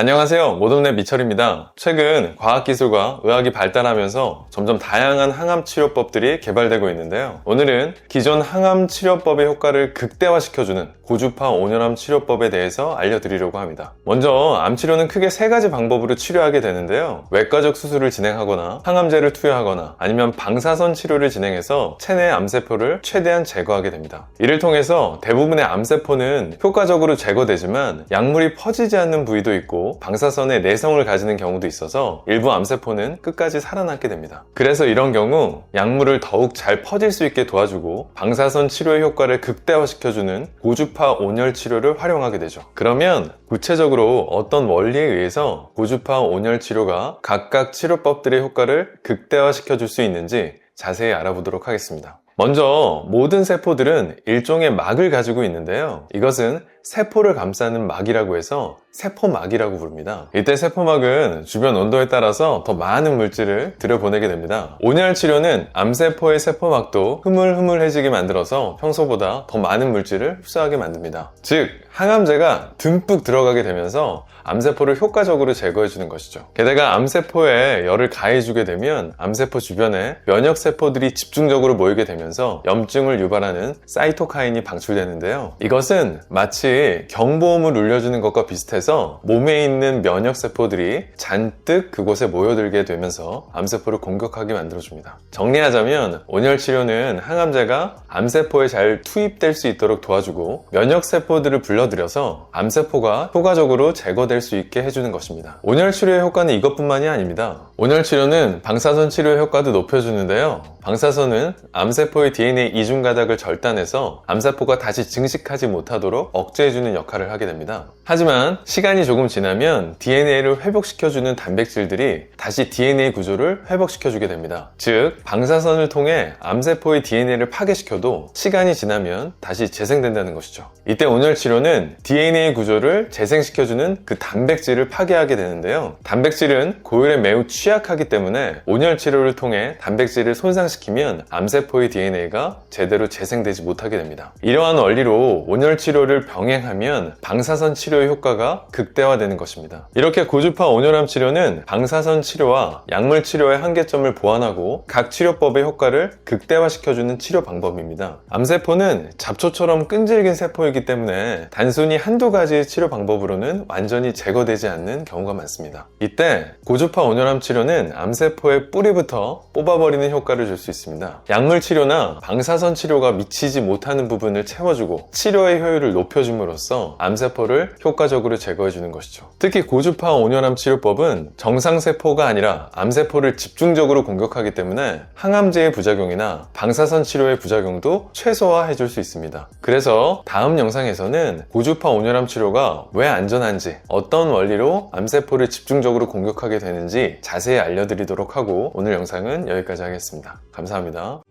안녕하세요. 모dom랩 미철입니다. 최근 과학기술과 의학이 발달하면서 점점 다양한 항암 치료법들이 개발되고 있는데요. 오늘은 기존 항암 치료법의 효과를 극대화시켜주는 고주파 온열암 치료법에 대해서 알려드리려고 합니다. 먼저 암 치료는 크게 세 가지 방법으로 치료하게 되는데요. 외과적 수술을 진행하거나 항암제를 투여하거나 아니면 방사선 치료를 진행해서 체내 암세포를 최대한 제거하게 됩니다. 이를 통해서 대부분의 암세포는 효과적으로 제거되지만 약물이 퍼지지 않는 부위도 있고 방사선의 내성을 가지는 경우도 있어서 일부 암세포는 끝까지 살아남게 됩니다. 그래서 이런 경우 약물을 더욱 잘 퍼질 수 있게 도와주고 방사선 치료의 효과를 극대화시켜주는 고주파 온열 치료를 활용하게 되죠. 그러면 구체적으로 어떤 원리에 의해서 고주파 온열 치료가 각각 치료법들의 효과를 극대화시켜 줄 수 있는지 자세히 알아보도록 하겠습니다. 먼저 모든 세포들은 일종의 막을 가지고 있는데요. 이것은 세포를 감싸는 막이라고 해서 세포막이라고 부릅니다. 이때 세포막은 주변 온도에 따라서 더 많은 물질을 들여보내게 됩니다. 온열 치료는 암세포의 세포막도 흐물흐물해지게 만들어서 평소보다 더 많은 물질을 흡수하게 만듭니다. 즉, 항암제가 듬뿍 들어가게 되면서 암세포를 효과적으로 제거해주는 것이죠. 게다가 암세포에 열을 가해주게 되면 암세포 주변에 면역세포들이 집중적으로 모이게 되면서 염증을 유발하는 사이토카인이 방출되는데요. 이것은 마치 경보음을 울려주는 것과 비슷해서 몸에 있는 면역세포들이 잔뜩 그곳에 모여들게 되면서 암세포를 공격하게 만들어줍니다. 정리하자면 온열 치료는 항암제가 암세포에 잘 투입될 수 있도록 도와주고 면역세포들을 불러들여서 암세포가 효과적으로 제거될 수 있게 해주는 것입니다. 온열 치료의 효과는 이것뿐만이 아닙니다. 온열 치료는 방사선 치료의 효과도 높여주는데요. 방사선은 암세포의 DNA 이중 가닥을 절단해서 암세포가 다시 증식하지 못하도록 억제해주는 역할을 하게 됩니다. 하지만 시간이 조금 지나면 DNA를 회복시켜주는 단백질들이 다시 DNA 구조를 회복시켜주게 됩니다. 즉, 방사선을 통해 암세포의 DNA를 파괴시켜도 시간이 지나면 다시 재생된다는 것이죠. 이때 온열 치료는 DNA 구조를 재생시켜주는 그 단백질을 파괴하게 되는데요. 단백질은 고열에 매우 취약 하기 때문에 온열 치료를 통해 단백질을 손상시키면 암세포의 DNA가 제대로 재생되지 못하게 됩니다. 이러한 원리로 온열 치료를 병행하면 방사선 치료의 효과가 극대화되는 것입니다. 이렇게 고주파 온열암 치료는 방사선 치료와 약물 치료의 한계점을 보완하고 각 치료법의 효과를 극대화시켜주는 치료 방법입니다. 암세포는 잡초처럼 끈질긴 세포이기 때문에 단순히 한두 가지의 치료 방법으로는 완전히 제거되지 않는 경우가 많습니다. 이때 고주파 온열암 치료 는 암세포의 뿌리부터 뽑아버리는 효과를 줄 수 있습니다. 약물 치료나 방사선 치료가 미치지 못하는 부분을 채워주고 치료의 효율을 높여줌으로써 암세포를 효과적으로 제거해주는 것이죠. 특히 고주파 온열암 치료법은 정상세포가 아니라 암세포를 집중적으로 공격하기 때문에 항암제의 부작용이나 방사선 치료의 부작용도 최소화해줄 수 있습니다. 그래서 다음 영상에서는 고주파 온열암 치료가 왜 안전한지 어떤 원리로 암세포를 집중적으로 공격하게 되는지 자세히 알려드리도록 하고 오늘 영상은 여기까지 하겠습니다. 감사합니다.